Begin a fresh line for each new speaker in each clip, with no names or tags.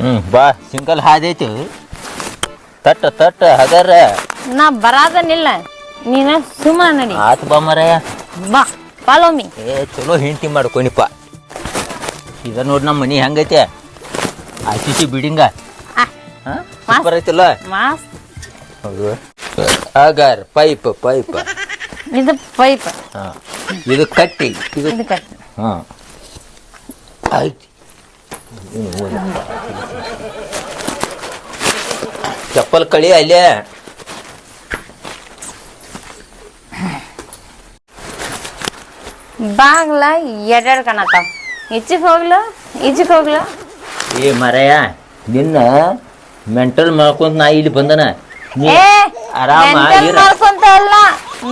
ಹ್ಮ್ ಬಾ ಸಿಂಗಲ್ ಹಾದೈತಿ. ತಟ್ಟ ತಟ್ಟ ಹಗರ
ನಾ ಬರಾದನಿಲ್ಲ. ನೀನ ಸುಮ್ಮ ನಡಿ.
ಆತ್ ಬಾ ಮರಯ.
ಬಾ ಫಾಲೋ ಮೀ
ಏ ಚಲೋ ಹಿಂಟಿ ಮಾಡ್ಕೊನಿಪ್ಪ. ಇದ ನೋಡಿ ನಮ್ಮ ಮನಿ ಹೆಂಗೈತೆ? R C C building. Super ಐತಿಲ್ಲ?
ಮಸ್ತ್
ಹೌದು. ಅಗರ್ ಪೈಪ್ ಪೈಪ್.
ಇದು ಪೈಪ್.
ಹಾ ಇದು ಕಟ್ಟಿ. ಇದು
ಇದು ಕಟ್
ಹಾ. ಆಯ್ತು. ಚಪ್ಪಲ್ ಕಳಿ ಅಲ್ಲೇ.
ಬಾಗ್ಲ ಎರಡೆರಡು ಕಾಣತ್ತಾವ ಇಜಿ ಹೋಗ್ಲು ಇಚ್ಚಿಗೆ ಹೋಗ್ಲು?
ಏ ಮರಯ ನಿನ್ನ ಮೆಂಟಲ್ ಮಾಡ್ಕೊಂತ ನಾ ಇಲ್ಲಿ ಬಂದನ. ನೀ ಆರಾಮ ಇರ.
ಮಾಡ್ಕೊಂತ ಅಲ್ಲ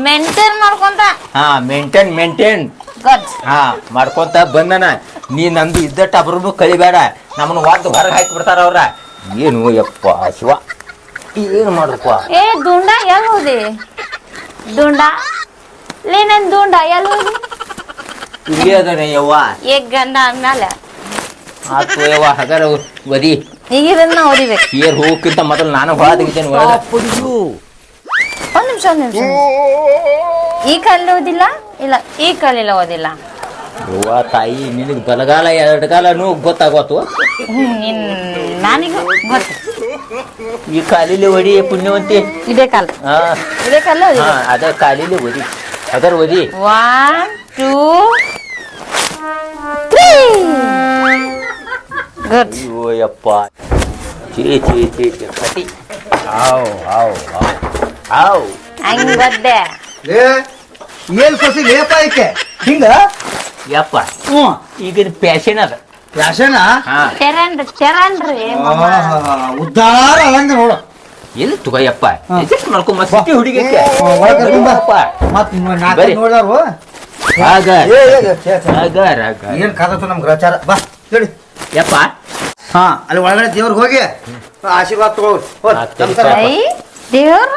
ಮೆಂಟಲ್ ಮಾಡ್ಕೊಂತ.
ಹಾ ಮೇಂಟೈನ್ ಮೇಂಟೈನ್ ಹಾ ಮಾಡ್ಕೊಂತ ಬಂದನ. ನೀ ನಂದು ಇದ್ದಟ್ಟ ಅಬ್ರಬ್ಬು ಕಲಿಬೇಡ. ನಮ್ಮನ್ನ ವಾದ್ ಹೊರಗೆ ಹಾಕಿ ಬಿಡ್ತಾರ ಅವ್ರ. ಏನು ಯಪ್ಪ ಶಿವ? ಏನು ಮಾಡ್ರಪ್ಪ?
ಏ ದುಂಡ ಎಲ್ಲಿ ಹೋದಿ? ದುಂಡ? ಲೇ ನನ್ ದುಂಡ ಎಲ್ಲಿ ಹೋದಿ?
ಇಲ್ಲೇ ಅದನೆ ಯವ್ವ.
ಏ ಗಂಡ ಅಂದ್ಮೇಲೆ
ಆತು ಯವ್ವ ಹಗರ ವದಿ.
ಈಗ ಇದನ್ನ ಓದಿಬೇಕು.
ಏರ್ ಹೋಗಕ್ಕಿಂತ ಮೊದಲು ನಾನು ಹೊಳ ತೆಗಿತೇನೆ ಒಳಗ
ಒಂದ್ ನಿಮಿಷ ಒಂದ್ ನಿಮಿಷ. ಈ ಕಾಲ ಓದಿಲ್ಲ? ಇಲ್ಲ ಈ ಕಲ್ಲಿಲ್ಲ ಓದಿಲ್ಲ.
ಯವ್ವ ತಾಯಿ ನಿನಗೆ ಬಲಗಾಲ ಎರಡ್ಗಾಲನು ಗೊತ್ತಾಗೋತು?
ಹ್ಮ್, ನಿನ್ ನಾನಿಗೂ ಗೊತ್ತು.
ಈ ಕಾಲಿಲಿ ಒಡಿ ಪುಣ್ಯವಂತಿ?
ಇದೇ ಕಾಲ.
ಹಾ.
ಇದೇ ಕಾಲ
ಹಾ ಅದ ಕಾಲಿಲಿ ಒದಿ ಅದರ ಒದಿ
ಒನ್ ಟೂ ತ್ರೀ ಗುಡ್
ಅಯ್ಯೋ ಯಪ್ಪ ಚೀ ಚೀ ಚೀ ಚೀ ಕಟಿ ಆವ್ ಆವ್ ಆವ್. ಆವ್.
ಹಂಗ್ ಬದ್ದೆ
ಏ ಏನ್ ಸಸಿ ಲೇಪ ಐಕೆ ಹಿಂಗ?
ಯಪ್ಪ.
ಹ್ಞೂ
ಈಗಿನ ಪ್ಯಾಶನ್ ಅದ.
ಯಾಶನ
ಹಾ.
ತೆರನ್ರಿ ತೆರನ್ರಿ
ಉದ್ದಾರ ಹಂಗ ನೋಡ.
ಎಲ್ಲಿ ತುಗ ಯಪ್ಪ?
ಹಾ.
ಎಷ್ಟ್ ಮಾಡ್ಕೊಂಡ್ ಮಸ್ತಿ ಹುಡುಗಕ್ಕೆ?
ಒಳಗೆ ಕರ್ಕೊಂಡ್ ಬಾ.
ಯಪ್ಪ
ಮತ್ ನಾಲ್ಕು ಏ, ಛೇ, ಛೇ.
ರಾಗ
ಏನ್ ಕಾದತ್ತು ನಮ್ ಗ್ರಚಾರ ಬಾ ಹೇಳಿ.
ಯಪ್ಪ.
ಹಾ ಅಲ್ಲಿ ಒಳಗಡೆ ದೇವ್ರಿಗೆ ಹೋಗಿ ಆಶೀರ್ವಾದ ತಗೋ ಹೋಗ್,
ಆತ್
ನಮಸ್ಕಾರ.
ಐ ದೇವ್ರ.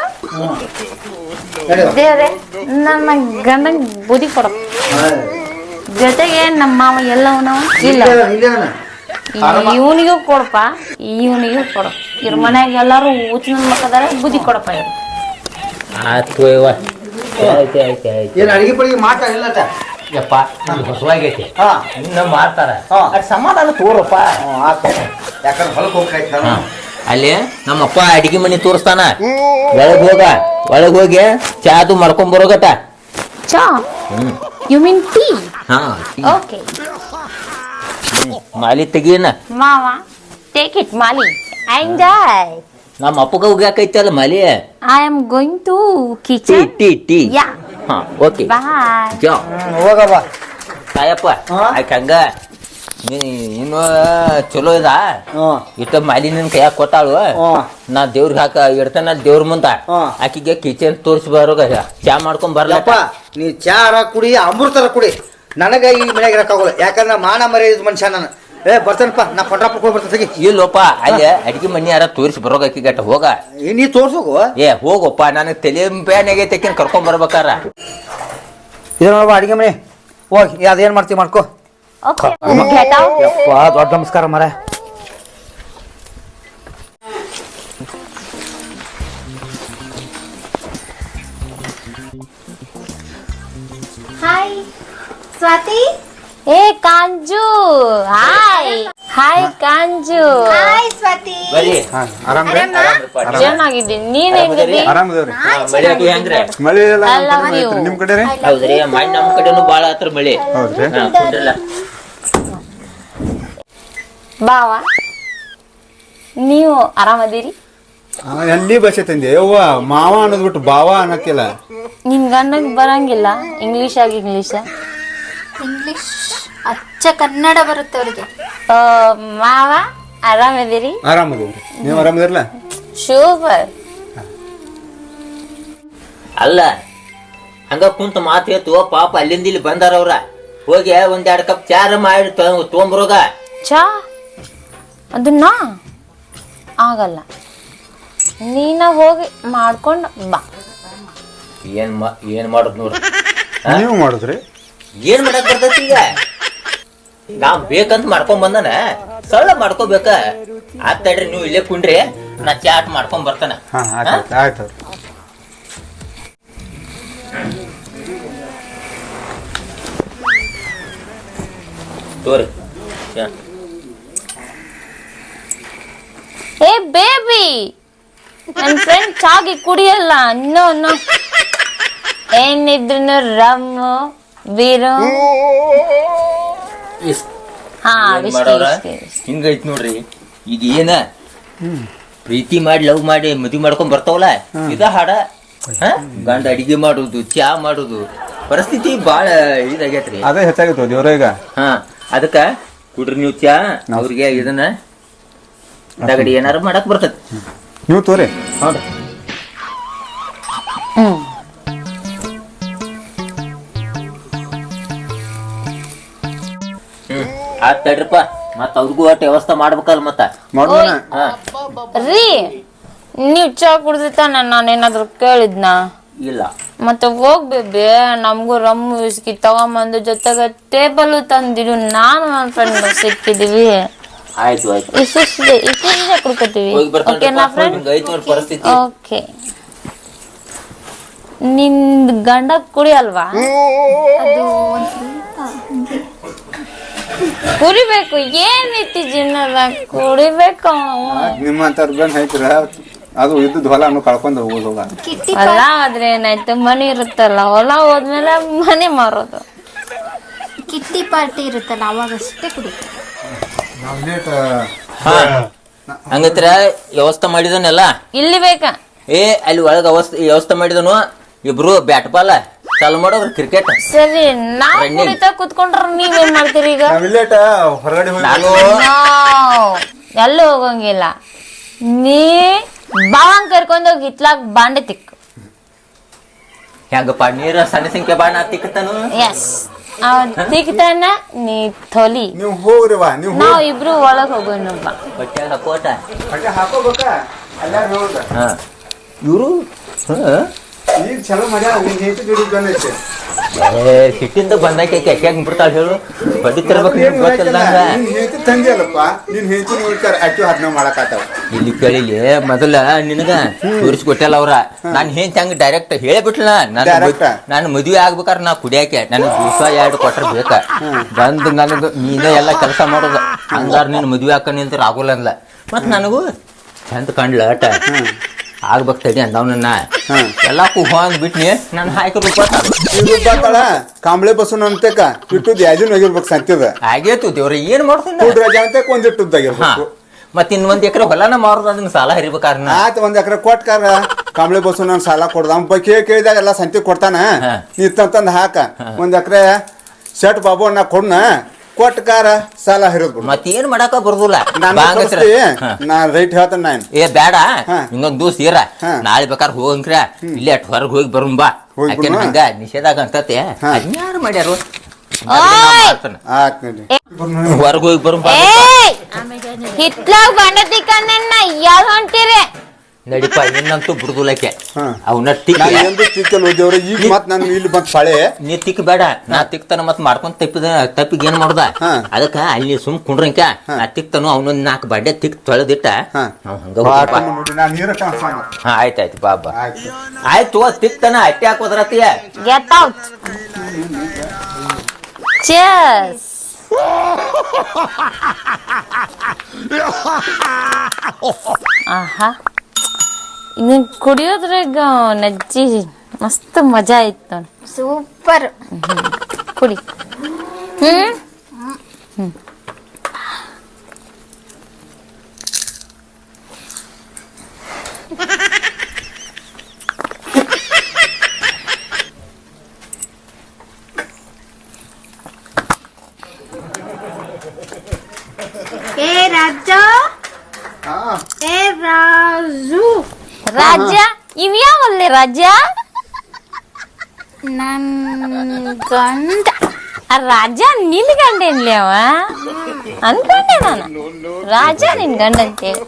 ದೇವ್ರೆ ನನ್ನ ಗಂಡಂಗ್ ಬುದ್ಧಿ ಕೊಡು
ಹಾ.
ಜೊತೆಗೆ ನಮ್ಮ ಮಾವ ಎಲ್ಲವನ? ಇಲ್ಲ. ಇವನಿಗೂ ಕೊಡಪ್ಪ ಇವನಿಗೂ ಕೊಡ. ಇವ್ರ ಮನ್ಯಾಗ ಎಲ್ಲಾರು ಹುಚ್ಚಿನ ಮಕ್ಕದಾರ ಬುದ್ಧಿ ಕೊಡಪ್ಪ ಇವ್ರು
ಆತು ಯವ್ವ ಆಯ್ತು ಆಯ್ತು ಆಯ್ತು.
ಏನ್ ಅಡಿಗೆ ಪಡಿಗೆ ಮಾಟ
ಯಪ್ಪ ಇದು ಹೊಸವಾಗೈತಿ
ಹಾ.
ಇನ್ನ ಮಾಡ್ತಾರ. ಅದ್ ಸಮಾಧಾನ ತೋರಪ್ಪ.
ಯಾಕಂದ್ರೆ ಹೊಲಕ್ಕೆ ಹೋಗ್ತಾಯ್ತು
ಹಾ.
ನಾನು
ಅಲ್ಲಿ ನಮ್ಮಪ್ಪ ಅಡಿಗೆ ಮನೆ ತೋರಿಸ್ತಾನ. ಒಳಗ್ ಹೋಗ ಒಳಗ್ ಹೋಗಿ ಚಾದು ಮಾಡ್ಕೊಂಡ್ ಬರೋಗಟ
ಚಾ?
ಹ್ಮ್.
ಯು ಮೀನ್ ಟೀ
ಹಾ
ಓಕೆ
ಮಾಲಿ ತೆಗೀನ
ಮಾವ ಟೇಕ್ ಇಟ್ ಮಾಲಿ. ಎಂಜಾಯ್
ನಮ್ಮ ಅಪ್ಪಗ ಹೋಗ್ಯಾಕೈತಲ್ಲ ಮಾಲಿ?
I am going to
tea
kitchen
tea tea
yeah
ಹಾ ಓಕೆ
ಬಾಯ್
ಜೋ
ಹ್ಮ್, ಹೋಗವ್ವ.
ತಾಯಪ್ಪ
ಹಾ?
ಆಯ್ಕೆ ಹಂಗ. ಇನ್ನು ಚಲೋ ಇದ
ಇಟ್ಟ
ಇಷ್ಟ ಮಾಲಿ ನಿನ್ ಕೈಯಾಗ ಕೊಟ್ಟಾಳು ನಾ ದೇವ್ರಿಗೆ ಹಾಕ ಇಡ್ತಾನ ದೇವ್ರ ಮುಂದ. ಆಕಿಗೆ ಕಿಚನ್ ತೋರಿಸಿ ಬರೋಗ ಚಾ ಮಾಡ್ಕೊಂಡ್ ಬರ್ಲಪ್ಪ
ನೀ ಚಾರ ಕುಡಿ ಅಮೃತರ ಕುಡಿ. ನನಗ ಈ ಮನೆಗೆ ಇರಕ್ಕಾಗಲ್ಲ ಯಾಕಂದ್ರೆ ಮಾನ ಮರ್ಯಾದ ಮನುಷ್ಯ ನಾನು. ಏ ಬರ್ತೇನಪ್ಪ ನಾ ಪಂಡ್ರಾಪುರ ಹೋಗಿ ಬರ್ತೇನೆ
ಇಲ್ಲಪ್ಪ ಅಲ್ಲಿ ಅಡಿಗೆ ಮನೆ ಯಾರ ತೋರಿಸಿ ಬರೋಗ ಆಕಿಗಟ್ಟ ಹೋಗ.
ಏ, ನೀ ತೋರ್ಸೋಗು.
ಏ ಹೋಗಪ್ಪ ನನಗೆ ತಲೆ ಬ್ಯಾನಾಗೆ ತೆಕ್ಕಿನ ಕರ್ಕೊಂಡ್ ಬರ್ಬೇಕಾರ.
ಇದು ನೋಡುವ ಅಡಿಗೆ ಮನೆ. ಹೋಗಿ ಅದೇನ್ ಮಾಡ್ತೀವಿ ಮಾಡ್ಕೋ.
ಓಕೆ ಗೆಟ್ ಔಟ್
ಯಪ್ಪ ದೊಡ್ಡ ನಮಸ್ಕಾರ ಮರ
ಹಾಯ್ ಸ್ವಾತಿ
ಏ Kanju. Hi. Hi Kanju.
Hi Swati.
ಬರೀ
ಆರಾಮ್ರಿ?
ಚೆನ್ನಾಗಿದ್ದೀನಿ. ನೀನ್ ಹೆಂಗಿದ್ದಿ
ಆರಾಮದವ್ರಿ.
ಮಳೆ ಅದು ಹೆಂಗ್ರೆ
ಮಳೆ ಎಲ್ಲ
I love you.
ನಿಮ್ ಕಡೆ ರೀ
ಹೌದ್ರಿ ಮಣ್ಣ್ ನಮ್ ಕಡೆನು ಬಾಳ ಹತ್ರ ಮಳೆ.
ಹೌದ್ರಿ?
ಹಾ, ಕುಂಡ್ರಲ್ಲ.
ಬಾವ ನೀವು ಆರಾಮದಿರಿ?
ಎಲ್ಲಿ ಭಾಷೆ ತಂದೆ? ಯವ್ವ ಮಾವ ಅನ್ನೋದ್ ಬಿಟ್ಟು ಬಾವ ಅನ್ನಕ್ಕಿಲ್ಲ.
ನಿನ್ ಗಂಡಗ್ ಬರಂಗಿಲ್ಲ. ಇಂಗ್ಲಿಷ್ ಆಗಿ ಇಂಗ್ಲಿಷ್
ಇಂಗ್ಲಿಷ್ ಅಚ್ಚ ಕನ್ನಡ ಬರುತ್ತೆ ಅವರಿಗೆ.
ಮಾವ ಆರಾಮದಿರಿ?
ಆರಾಮದೇವ್ರಿ. ನೀವು ಆರಾಮದಿರಲ್ಲ
ಸೂಪರ್
ಅಲ್ಲ ಹಂಗ ಕುಂತ ಮಾತು ಹೇಳ್ತು ಪಾಪ ಅಲ್ಲಿಂದ ಇಲ್ಲಿ ಬಂದಾರ ಅವ್ರ. ಹೋಗಿ ಒಂದ್ ಎರಡು ಕಪ್ ಚಾರ ಮಾಡಿ ತೊಗೊಂಬರೋಗ
ಚಾ ಅದನ್ನ ಆಗಲ್ಲ. ನೀನ ಹೋಗಿ ಮಾಡ್ಕೊಂಡು ಬಾ.
ಏನ್ ಮಾ ಏನ್ ಮಾಡೋದ್ ನೋಡ್ರಿ?
ನೀವು ಮಾಡುದ್ರಿ?
ಏನ್ ಮಾಡಕ್ ಬರ್ತೈತಿ ಈಗ? ನಾವ್ ಬೇಕಂತ ಮಾಡ್ಕೊಂಡ್ ಬಂದನ. ಸರಳ ಮಾಡ್ಕೋಬೇಕ. ಆತ್ ತಡ್ರಿ ನೀವು ಇಲ್ಲೇ ಕುಂಡ್ರಿ ನಾ ಚಾಟ್ ಮಾಡ್ಕೊಂಡ್ ಬರ್ತಾನ.
ಹಾ ಆಯ್ತು ಆಯ್ತು
ತೋರಿ.
ಏ ಬೇಬಿ! ನನ್ನ ಫ್ರೆಂಡ್ ಚಾಗಿ ಕುಡಿಯಲ್ಲ ನೋ ನೋ ಏನಿದ್ರು ರಮ್ಮು.
ಇಸ್-
ಹಾ.
ಹಿಂಗೈತ್ ನೋಡ್ರಿ. ಈಗ ಏನ? ಪ್ರೀತಿ ಮಾಡಿ ಲವ್ ಮಾಡಿ ಮದ್ವಿ ಮಾಡ್ಕೊಂಡ್ ಬರ್ತಾವಲ್ಲ? ಇದ ಹಾಡ? ಹಾ? ಗಂಡ ಅಡಿಗೆ ಮಾಡುದು ಚಾ ಮಾಡುದು. ಪರಿಸ್ಥಿತಿ ಬಾಳ ಇದಾಗೈತ್ರಿ
ಅದೇ ಹೆಚ್ಚಾಗೈತ ದೇವ್ರ ಈಗ.
ಹಾ ಅದಕ್ಕ ಕುಡ್ರಿ ನೀವು ಚಾ. ಅವ್ರಿಗೆ ಇದನ್ನ ದಗಡಿ ಏನಾರ ಮಾಡಕ್ ಬರ್ತೈತಿ.
ನೀವು ತೋರಿ.
ಹೌದು. ಆತ್ ತಡ್ರಿಪ್ಪ. ಮತ್ತ ಅವ್ರಿಗೂ ಒಟ್ಟು ವ್ಯವಸ್ಥೆ ಮಾಡ್ಬೇಕಲ್ಲ ಮತ್ತ.
ಮಾಡೋಣ
ಹಾ.
ರೀ ನೀವ್ ಚಾ ಕುಡ್ದಿತ್ತಾನ ನಾನೇನಾದ್ರು ಕೇಳಿದ್ನಾ?
ಇಲ್ಲ.
ಮತ್ತೆ ಹೋಗ್ಬೇಬಿ ನಮಗೂ ರಮ್ ವಿಸ್ಕಿ ತಗೊಂಬಂದು ಜೊತೆಗೆ ಟೇಬಲ್ ತಂದಿದ್ದು ನಾನು ನನ್ನ ಫ್ರೆಂಡ್ ಸಿಕ್ಕಿದೀವಿ.
ಆಯ್ತು ಆಯ್ತು.
ಕುಡ್ಕೋತೀವಿ.
ಹೋಗಿ
ಓಕೆನಾ ಫ್ರೆಂಡ್
ಪರಿಸ್ಥಿತಿ.
ಓಕೆ ನಿಂದ್ ಗಂಡ ಕುಡಿಯಲ್ವಾ?
ಅದು ಒಂದ್ ಸ್ವಲ್ಪ ಹಂಗೆ.
ಕುಡಿಬೇಕು ಏನೈತಿ ಜಿನ್ನದ ಕುಡಿಬೇಕು
ನಿಮ್ಮಂತವ್ರ ಬಂದ್ ಐತ್ರ ಅದು ಇದ್ದು ಹೊಲ ಅನ್ನು ಕಳ್ಕೊಂಡ್ ಹೋಗೋದು ಹೋಗ
ಹೊಲ ಆದ್ರೆ ಏನಾಯ್ತು? ಮನೆ ಇರುತ್ತಲ್ಲ ಹೊಲ ಹೋದ್ಮೇಲೆ ಮನೆ ಮಾರೋದು.
ಕಿಟ್ಟಿ ಪಾರ್ಟಿ ಇರುತ್ತಲ್ಲ ಅವಾಗಷ್ಟೇ ಕುಡಿತಾರೆ
ಹಾ ಹಂಗತ್ರ? ವ್ಯವಸ್ಥೆ ಮಾಡಿದನೆಲ್ಲ
ಇಲ್ಲಿ ಬೇಕಾ?
ಏ ಅಲ್ಲಿ ಒಳಗೆ ಅವಸ್ಥೆ ವ್ಯವಸ್ಥೆ ಮಾಡಿದನು ಇಬ್ರು ಬ್ಯಾಟ್ ಬಾಲ್. ಚಾಲು ಕ್ರಿಕೆಟ್
ಸರಿ ನಾವ್
Running.
ಕುಡಿತಾ ಕುತ್ಕೊಂಡ್ರ ನೀವೇನ್ ಮಾಡ್ತೀರಿ ಈಗ?
ನಾವಿಲ್ಲೇಟ ಹೊರಗಡೆ ಹೋಗಿ
ಎಲ್ಲೂ ಹೋಗಂಗಿಲ್ಲ. ನೀ ಬಾವಂಗ್ ಕರ್ಕೊಂಡೋಗಿ ಇತ್ಲಾಗ್ ಬಾಂಡೆ ತಿಕ್ಕು.
ಹೆಂಗಪ್ಪ ನೀರ ಸಣ್ಣ ಸಂಖ್ಯೆ ಬಾಣ ತಿಕ್ಕತಾನು
ಎಸ್ ಅವ್ ತಿಕ್ತಾನ ನೀ ತೊಲಿ.
ನೀವು ಹೋಗ್ರಿ ವಾ ನೀವು
ನಾವ್ ಇಬ್ರು ಒಳಗ್ ಹೋಗೋಣ ಬಾ.
ಬಟ್ಟೆ ಹಾಕೋಟ?
ಹಾಕೋಬೇಕ? ಎಲ್ಲಾರು ಹೋಗ
ಹಾ. ಇವರು?
ಈಗ ಚಲೋ ಮಾಡ್ಯಾರ ನಿಂಗೆ ಹೆಚ್ಚು ಜೋಡಿ ಬಂದೈತೆ
ಏ ಸಿಟ್ಟಿಂದ ಬಂದಾಕೆ ಕೆಟ್ಟಾಗ ಬಿಡ್ತಾಳ ಹೇಳು ಬಡ್ಡಿ ತರ್ಬೇಕು ನಿಮ್ಗೆ ಗೊತ್ತಿಲ್ದಂಗ
ನಿನ್ ತಂದಿ ಅಲ್ಲಪ್ಪ ನಿನ್ ಹೆಂಡತಿ ನೋಡ್ತಾರ ಅಕ್ಕಿ ಹದ್ನ ಮಾಡಕಾತಾವ
ಇಲ್ಲಿ ಕೇಳಿಲಿ ಮೊದಲ ನಿನಗ ತೋರಿಸ್ಕೊಟ್ಟಲ್ಲ ಅವ್ರ ನಾನ್ ಹೆಂಗ್ ಹಂಗ ಡೈರೆಕ್ಟ್ ಹೇಳಿಬಿಟ್ಲ ನಾನು
Direct?
ನಾನು ಮದುವೆ ಆಗ್ಬೇಕಾದ್ರೆ ನಾ ಕುಡಿಯಾಕೆ ನನ್ ದಿವಸ ಎರಡು ಕೊಟ್ರ ಬೇಕ ಬಂದ್ ನನಗ ನೀನೇ ಎಲ್ಲ ಕೆಲಸ ಮಾಡೋದು ಹಂಗಾರ ನೀನ್ ಮದುವೆ ಹಾಕ ನಿಲ್ತಾರ ಆಗೋಲ್ಲ ಅಂದ್ಲ ಮತ್ ನನಗೂ ಚಂದ ಕಂಡ್ಲ ಅಟ ಆಗ್ಬೇಕ್ ತಡಿ ಅಂದವನನ್ನ
ಎಲ್ಲಕ್ಕೂ
ಎಲ್ಲಾ ಕುಹಂಗ್ ಬಿಟ್ನಿ ನಾನು
ಹಾಯ್ಕ ಬರ್ತಾಳ ಕಾಂಬಳೆ ಬಸವನ ಅಂತಕ ಇಟ್ಟುದ್ ಯಾಜನ್ ಹೋಗಿರ್ಬೇಕು ಸಂತಿದ
ಆಗೇತು ದೇವ್ರ ಏನ್ ಮಾಡ್ತಾನೆ
ಒಂದಿಟ್ಟದ್ ರಜಾ ಅಂತಕ್ ಒಂದ್
ಹಾ.
ಇಟ್ಟದ್ದಾಗಿರ್ಬೇಕು
ಮತ್ ಇನ್ ಒಂದ್ ಎಕರೆ ಹೊಲನ ಮಾರೋದು ಅದನ್ನ ಸಾಲ ಹರಿಬೇಕಾರ
ಆತ ಒಂದ್ ಎಕರೆ ಕೊಟ್ಕಾರ. ಕಾಂಬಳೆ ಬಸವನ ಸಾಲ ಕೊಡ್ದ. ಅವ್ನ ಬಗ್ಗೆ ಕೇಳಿದಾಗ ಎಲ್ಲ ಸಂತಿ ಕೊಡ್ತಾನ. ಇತ್ತಂತಂದ್ ಹಾಕ. ಒಂದ್ ಎಕರೆ ಶೆಟ್ ಬಾಬು ಅನ್ನ ಕೊಡ್ನ. ಕೊಟ್ಕಾರ ಸಾಲ ಹರಿದ್ ಮತ್ತೇನ್
ಮತ್ ಏನ್ ಮಾಡಾಕ ಬರ್ದಿಲ್ಲ.
ನಾನು
ಬಾಂಗಸ್ರ. ಹಾ.
ನಾ ರೈಟ್ ಹೇಳ್ತೇನೆ ನಾನು.
ಏ ಬೇಡ.
ಹಾ.
ಇನ್ನೊಂದ್ ದಿವಸ ಇರ.
ಹಾ.
ನಾಳೆ ಬೇಕಾದ್ರೆ ಹೋಗಂಕ್ರ. ಇಲ್ಲೇ ಅಟ್ ಹೊರಗ್ ಹೋಗಿ ಬರುನ್ ಬಾ.
ಹೋಗಿ
ಯಾಕೆನ್
ಬರುಣ?
ಹಂಗ ನಿಷೇಧಾಗ ಅಂತತೆ
ಹಾ.
ಮಾಡ್ಯಾರು?
ಓಯ್!
ಹೊರಗ್ ಹೋಗಿ ಬರುನ್ ಬಾ.
ಏಯ್! ಹಿತ್ಲಾಗ್ ಬಾಂಡೆ ತಿಕ್ಕಣ್ಣ ಯಾವ್ ಹೊಂಟಿರಿ?
ನಡಿಪ ನಿನ್ನಂತೂ ಬಿಡುದಿಲ್ಲಕ್ಕೆ
ಹಾ.
ಅವನ್ನ ತಿಕ್ಕ.
ನಾ ಎಂದು ತಿಕ್ಕಲ್ ಈಗ ಮತ್ ನಾನು ಇಲ್ಲಿ ಬಂದ್ ಪಾಳೆ.
ನೀ ತಿಕ್ ಬೇಡ ನಾ ತಿಕ್ತಾನ ಮತ್ ಮಾಡ್ಕೊಂಡ್ ತಪ್ಪಿದ ತಪ್ಪಿಗೆ ಏನ್ ಮಾಡುದ? ಅದಕ್ಕ ಅಲ್ಲಿ ಸುಮ್ ಕುಂಡ್ರಂಕ ನಾ ತಿಕ್ತಾನು ಅವನೊಂದ್ ನಾಲ್ಕು ಬಡ್ಡೆ ತಿಕ್ ತೊಳೆದಿಟ್ಟ. ಆಯ್ತಾಯ್ತು ಬಾ ಬಾ
ಆಯ್ತು.
ಆಯ್ತು ತಿಕ್ತಾನ ಅಟ್ಟಿ ಹಾಕೋದ್ರತಿಯ
ಗೆಟ್ ಔಟ್ ಚೆಸ್ ಆಹಾ. ಇದನ್ ಕುಡಿಯೋದ್ರಾಗ ನಜ್ಜಿ ಮಸ್ತ್ ಮಜಾ ಇತ್ತು. ನೋಡ್.
ಸೂಪರ್.
ಕುಡಿ. ಹ್ಮ್?
ಏ ರಾಜ? ಏ ರಾಜು
ರಾಜ ಇವ್ಯಾವಲ್ಲಿ ರಾಜ
ನನ್ ಗಂಡ
ಆ ರಾಜ ನಿನ್ ಗಂಡ ಏನ್ಲಿ ಅವ ಅನ್ಕೊಂಡೆ ನಾನು ರಾಜ ನಿನ್ ಗಂಡ ಅಂತೇಳಿ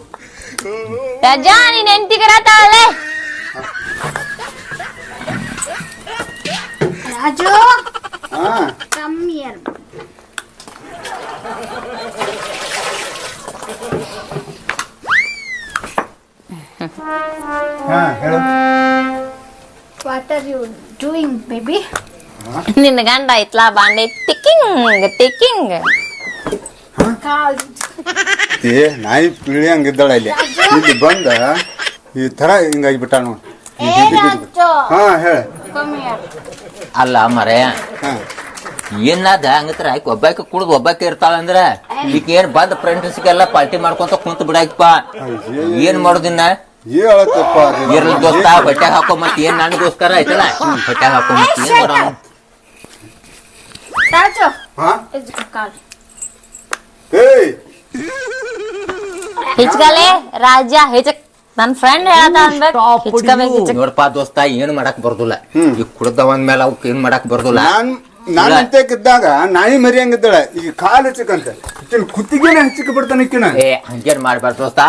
ರಾಜ ನೀನ್ ಹೆಂಡತಿಗರತಾವಲೆ
ರಾಜು
ಹಾ
ಕಮ್ ಹಿಯರ್
ಹಾ ಹೇಳು.
What are you doing baby
ನಿನ್ನ ಗಂಡ ಐತ್ಲಾ ಬಾಂಡೆ? ಟಿಕ್ಕಿಂಗ್ ಟಿಕ್ಕಿಂಗ್
ಕಾಲ್
ಏ ನಾಯಿ ಪಿಳಿ ಹಂಗಿದ್ದಾಳ ಇಲ್ಲಿ ಇಲ್ಲಿ ಬಂದ ಈ ತರ ಹಿಂಗಾಗಿಬಿಟ್ಟ ನೋಡಿ.
ಏ
ಹಾ ಹೇಳ.
ಅಲ್ಲ ಮರೆ
ಹಾ.
ಏನಾದ ಹಂಗತ್ರ ಆಯ್ಕೆ ಒಬ್ಬಾಕ ಕುಡ್ದು ಒಬ್ಬಾಕೆ ಇರ್ತಾಳ ಅಂದ್ರೆ ಈಗ ಏನ್ ಬಂದ್ ಫ್ರೆಂಡ್ಸ್ಗೆಲ್ಲ ಪಾರ್ಟಿ ಮಾಡ್ಕೊಂತ ಕುಂತ ಬಿಡಾಕಪ್ಪ ಏನ್ ಮಾಡೋದಿನ್ನ. ಇರ್ಲಿ ದೋಸ್ತ ಹೊಟ್ಟೆ ಹಾಕೋ ಮತ್ತೆ ಏನ್ ನನಗೋಸ್ಕರ ಆಯ್ತಲ್ಲ? ಹೊಟ್ಟೆ ಹಾಕೋ ಮತ್ತೆ ಏನ್ ಮಾಡೋಣ?
ರಾಜು
ಹಾ
ಇಸ್ ಕಾಲ್
ಏಯ್!
ಹಿಚ್ಕಲೆ ರಾಜ ಹಿಚಕ್ ನನ್ ಫ್ರೆಂಡ್ ಹೇಳ್ತಾ ಅನ್ಬೇಕು
ನೋಡಪ್ಪ ದೋಸ್ತ ಏನ್ ಮಾಡಕ್ ಬರ್ದಿಲ್ಲ. ಈ ಕುಡ್ದ ಮೇಲೆ ಅವಕ್ ಏನ್ ಮಾಡಕ್ ಬರ್ದಿಲ್ಲ.
ನಾನ್ ನಾನು ಅಂತ್ಯಕ್ಕಿದ್ದಾಗ ನಾಯಿ ಮರಿ ಹಂಗಿದ್ದಾಳೆ ಈಗ ಕಾಲು ಹಚ್ಚಕಂತ ಕುತ್ತಿಗೆನ ಹಚ್ಚಿಕ ಬಿಡ್ತಾನೆ
ಹಂಗೇನ್ ಮಾಡ್ಬಾರ್ದು ದೋಸ್ತ.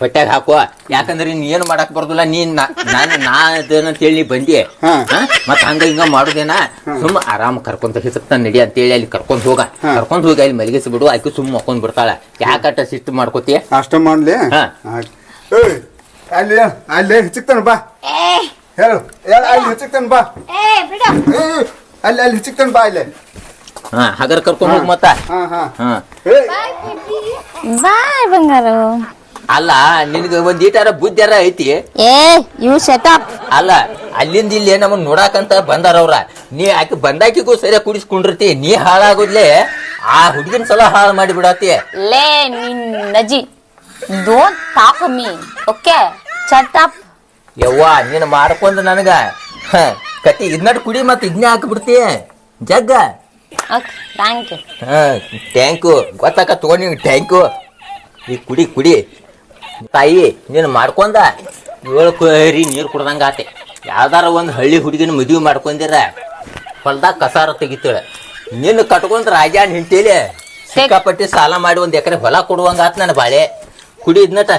ಹೊಟ್ಟೆಗೆ ಹಾಕುವ. ಯಾಕಂದ್ರೆ ನೀನ್ ಏನು ಮಾಡಕ್ ಬರ್ದಿಲ್ಲ ನೀನ್ ನಾ- ನಾನು ನಾ ಅಂತ ಹೇಳಿ ಬಂದಿ.
ಹಾ.
ಮತ್ತ ಮತ್ ಹಂಗ ಹಿಂಗ ಮಾಡುದೇನ? ಸುಮ್ಮ ಆರಾಮ್ ಕರ್ಕೊಂತ ಹಿಸಕ್ತ ನಡಿ ಅಂತ ಹೇಳಿ ಅಲ್ಲಿ ಕರ್ಕೊಂಡ್ ಹೋಗ.
ಹಾ.
ಕರ್ಕೊಂಡ್ ಹೋಗಿ ಅಲ್ಲಿ ಮಲಗಿಸಿ ಬಿಡು ಆಕಿ ಸುಮ್ಮ ಮಕ್ಕೊಂಡ್ ಬಿಡ್ತಾಳ. ಯಾಕಟ್ಟ ಸಿಟ್ಟು ಮಾಡ್ಕೋತಿಯ
ಅಷ್ಟ ಮಾಡ್ಲಿ?
ಹಾ.
ಆಯ್ತ್. ಏಯ್ ಅಲ್ಲಿ ಅಲ್ಲಿ ಹಚ್ಚಿಕ್ತಾನ ಬಾ.
ಏ.
ಹೇಳು ಹೇಳ ಅಲ್ಲಿ ಹಚ್ಚಿಕ್ತಾನ ಬಾ. ಏಯ್, ಅಲ್ಲಿ ಅಲ್ಲಿ ಹಚ್ಚಿಕ್ತಾನ ಬಾ ಇಲ್ಲಿ.
ಹಾ ಹಾಗಾದ್ರೆ ಕರ್ಕೊಂಡು ಹೋಗ್ ಮತ್ತ.
ಹಾ ಹಾ
ಹಾ.
ಏಯ್.
ಬಾಯ್ ಬೇಬಿ
ಬಾಯ್ ಬಂಗಾರು.
ಅಲ್ಲ ನಿನಗೆ ಒಂದ್ ಈಟಾರ ಬುದ್ಧಿಯಾರ ಐತಿ?
ಏ ಯು ಶಟಪ್
ಅಲ್ಲ ಅಲ್ಲಿಂದ ಇಲ್ಲಿ ನಮ್ಮನ್ನ ನೋಡಾಕಂತ ಬಂದಾರ ಅವ್ರ. ನೀ ಆಕೆ ಬಂದಾಕಿಗೂ ಸರಿಯಾಗಿ ಕುಡಿಸ್ಕೊಂಡಿರ್ತಿ ನೀ ಹಾಳಾಗೋದ್ಲೆ? ಆ ಹುಡುಗಿನ ಸಲ ಹಾಳು ಮಾಡಿ ಬಿಡತಿ.
ಲೇ ನಿನ್ ನಜಿ. Don't talk me okay shut up
ಯವ್ವ ನೀನ್ ಮಾಡ್ಕೊಂಡ್ ನನಗ. ಹ, ಕತಿ ಇದ್ನಟ್ ಕುಡಿ ಮತ್ತೆ ಇದನ್ನೇ ಹಾಕ್ಬಿಡ್ತಿ. ಜಗ್ಗ.
ಓಕೆ ಥ್ಯಾಂಕ್ ಯು
ಹ ಟ್ಯಾಂಕು ಗೊತ್ತಾಕ ತಗೊಂಡಿ ಟ್ಯಾಂಕು ಈ ಕುಡಿ ಕುಡಿ. ತಾಯಿ ನೀನು ಮಾಡ್ಕೊಂಡ? ಏಳು ಕೋರಿ ನೀರು ಕುಡ್ದಂಗ ಆತೆ. ಯಾವ್ದಾರ ಒಂದು ಹಳ್ಳಿ ಹುಡುಗಿನ ಮದುವೆ ಮಾಡ್ಕೊಂದಿರ ಹೊಲ್ದಾಗ ಕಸಾರ ತೆಗಿತಾಳೆ. ನಿನ್ನ ಕಟ್ಕೊಂಡ್ ರಾಜಾನ್ ಹಿಂಟೇಲಿ ಸಿಕ್ಕಾಪಟ್ಟಿ ಸಾಲ ಮಾಡಿ ಒಂದ್ ಎಕರೆ ಹೊಲ ಕೊಡುವಂಗ ಆತ ನನ್ನ ಬಾಳೆ. ಕುಡಿದ್ನಟ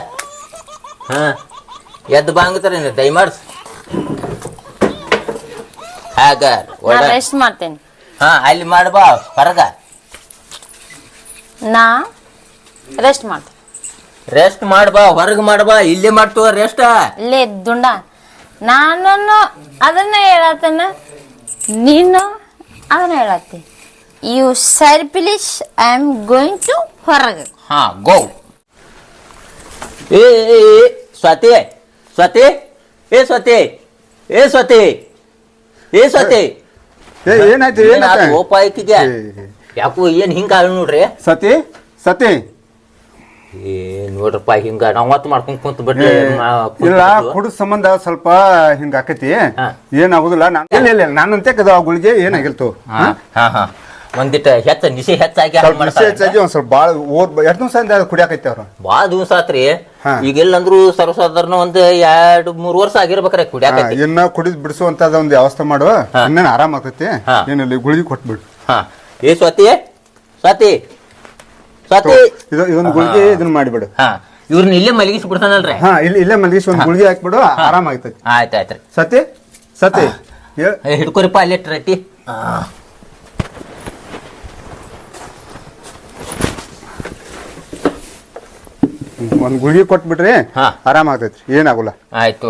ಹಾ ಎದ್ದು ಬಾಂಗತರ ದಯಮಾಡ್ಸ್ ಹಾಗ
ರೆಸ್ಟ್ ಮಾಡ್ತೇನೆ.
ಹಾ ಅಲ್ಲಿ ಮಾಡ್ಬಾ ಹೊರಗ.
ನಾ ರೆಸ್ಟ್ ಮಾಡ್ತೇನೆ.
ರೆಸ್ಟ್ ಮಾಡ್ಬಾ ಹೊರಗ್ ಮಾಡ್ಬಾ ಇಲ್ಲೇ ಮಾಡ್ತು ರೆಸ್ಟ್
ಲೇ ದುಂಡ ನಾನು ಅದನ್ನ ಹೇಳತ್ತನ ನೀನು ಅದನ್ನ ಹೇಳತ್ತಿ. You sir please I am going to ಹೊರಗೆ.
ಹಾ ಗೋ ಏ ಏ, ಏ, ಸ್ವಾತಿ ಸ್ವಾತಿ ಏ ಸ್ವಾತಿ ಏ ಸ್ವಾತಿ ಏ ಸ್ವಾತಿ.
ಏ ಏನಾಯ್ತು ಏನಾಯ್ತು?
ಓಪ ಆಯ್ತಿದ್ಯಾ
ಏ,
ಯಾಕೋ ಏನ್ ಹಿಂಗ ನೋಡ್ರಿ.
ಸತಿ ಸತಿ
ಏ ನೋಡ್ರಪ್ಪ ಹಿಂಗ ನಾವ್ ಮತ್ ಮಾಡ್ಕೊಂಡ್ ಕುಂತ ಬಿಟ್ಟೆ
ಇಲ್ಲ ಕುಡಿದ ಸಂಬಂಧ ಸ್ವಲ್ಪ ಹಿಂಗ ಆಕೈತಿ. ಏನಾಗುದಿಲ್ಲ ನಾನು ಇಲ್ಲ ಇಲ್ಲ ನಾನಂತೆ ಕದ ಆ ಗುಳಿಗೆ ಏನಾಗಿಲ್ತು
ಹಾ. ಹಾ? ಹಾ ಒಂದಿಟ್ಟ ಹೆಚ್ಚ ನಿಶೆ ಹೆಚ್ಚಾಗಿ
ಬಿಸಿ ಹೆಚ್ಚಾಗಿ ಒಂದ್ ಸ್ವಲ್ಪ ಬಾಳ ಓದ್ ಎರಡು ದಿವಸ ಕುಡಿಯಾಕೈತಿ ಅವ್ರು.
ಬಾಳ ದಿವಸ ಆತ್ರಿ. ಈಗ ಇಲ್ಲಂದ್ರು ಸರ್ವಸಾಧಾರಣ ಒಂದ್ ಎರಡು ಮೂರ್ ವರ್ಷ ಆಗಿರ್ಬೇಕ್ರಿ ಕುಡಿಯಾಕ
ಇನ್ನ ಕುಡಿದ್ ಬಿಡಿಸುವಂತದ ಒಂದು ವ್ಯವಸ್ಥೆ ಮಾಡು. ಇನ್ನೇನು ಆರಾಮ ಆಗ್ತೈತಿ
ಹಾ.
ಏನಿಲ್ಲ ಗುಳಿಗೆ ಕೊಟ್ಬಿಡು.
ಹಾ. ಏ ಸ್ವಾತಿ ಸ್ವಾತಿ.
ಇದು ಇದೊಂದು ಗುಳಿಗೆ ಇದನ್ನ ಮಾಡಿಬಿಡು.
ಹಾ. ಇವ್ರನ್ನ ಇಲ್ಲೇ ಮಲಗಿಸಿ ಬಿಡ್ತಾನಲ್ರಿ?
ಹಾ ಇಲ್ಲಿ ಇಲ್ಲೇ ಮಲಗಿಸಿ ಒಂದು ಗುಳಿಗೆ ಹಾಕ್ಬಿಡು ಆರಾಮ ಆಗ್ತೈತಿ
ಆಯ್ತು ಆಯ್ತ್ರಿ
ಸತಿ ಸತಿ
ಹಿಡ್ಕೊರಿಪ್ಪ ಅಲ್ಲೇ ಟ್ರಟ್ಟಿ
ಒಂದ್ ಗುಳಿಗೆ ಕೊಟ್ಬಿಡ್ರಿ
ಹಾ.
ಆರಾಮ ಆಗ್ತೈತಿ ಏನಾಗುಲ್ಲ.
ಆಯ್ತು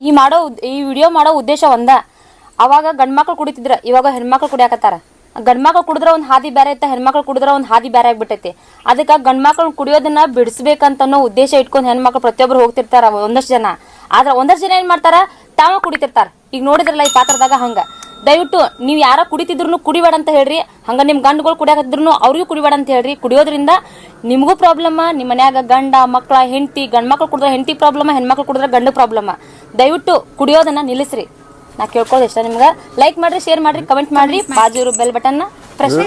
ಈ ಮಾಡೋ ಈ ವಿಡಿಯೋ ಮಾಡೋ ಉದ್ದೇಶ ಒಂದ. ಅವಾಗ ಗಂಡ್ಮಕ್ಳು ಕುಡಿತಿದ್ರ ಇವಾಗ ಹೆಣ್ಮಕ್ಳು ಕುಡಿಯಾಕತ್ತಾರ. ಗಂಡ್ಮಕ್ಳು ಕುಡಿದ್ರ ಒಂದ್ ಹಾದಿ ಬೇರೆ ಐತೆ ಹೆಣ್ಮಕ್ಳು ಕುಡಿದ್ರ ಒಂದ್ ಹಾದಿ ಬೇರೆ ಆಗ್ಬಿಟ್ಟೈತಿ. ಅದಕ್ಕ ಗಂಡ್ಮಕ್ಳು ಕುಡಿಯೋದನ್ನ ಬಿಡಿಸ್ಬೇಕಂತ ಅನ್ನೋ ಉದ್ದೇಶ ಇಟ್ಕೊಂಡು ಹೆಣ್ಮಕ್ಳು ಪ್ರತಿಯೊಬ್ರು ಹೋಗ್ತಿರ್ತಾರ ಒಂದಷ್ಟು ಜನ. ಆದ್ರ ಒಂದಷ್ಟು ಜನ ಏನ್ ಮಾಡ್ತಾರ? ತಾವ ಕುಡಿತಿರ್ತಾರ. ಈಗ ನೋಡಿದ್ರಲ್ಲ ಈ ಪಾತ್ರದಾಗ ಹಂಗ. ದಯವಿಟ್ಟು ನೀವು ಯಾರ ಕುಡಿತಿದ್ರು ಕುಡಿಬೇಡ ಅಂತ ಹೇಳ್ರಿ. ಹಂಗ ನಿಮ್ ಗಂಡುಗಳು ಕುಡಿಯಾಕಿದ್ರು ಅವ್ರಿಗೂ ಕುಡಿಬೇಡ ಅಂತ ಹೇಳ್ರಿ. ಕುಡಿಯೋದ್ರಿಂದ ನಿಮಗೂ ಪ್ರಾಬ್ಲಮ್, ನಿಮ್ಮ ಮನ್ಯಾಗ ಗಂಡ, ಮಕ್ಳ, ಹೆಂಡತಿ, ಗಂಡ್ಮಕ್ಳು ಕುಡಿದ್ರೆ ಹೆಂಡತಿ ಪ್ರಾಬ್ಲಮ್, ಹೆಣ್ಮಕ್ಳು ಕುಡಿದ್ರೆ ಗಂಡು ಪ್ರಾಬ್ಲಮ್. ದಯವಿಟ್ಟು ಕುಡಿಯೋದನ್ನ ನಿಲ್ಲಿಸ್ರಿ. ನಾ ಕೇಳ್ಕೊಳ್ಳೋದು ಇಷ್ಟ. ನಿಮ್ಗೆ ಲೈಕ್ ಮಾಡ್ರಿ ಶೇರ್ ಮಾಡ್ರಿ ಕಮೆಂಟ್ ಮಾಡ್ರಿ. ಬಾಜು ಇರೋ ಬೆಲ್ ಬಟನ್ ಪ್ರೆಸ್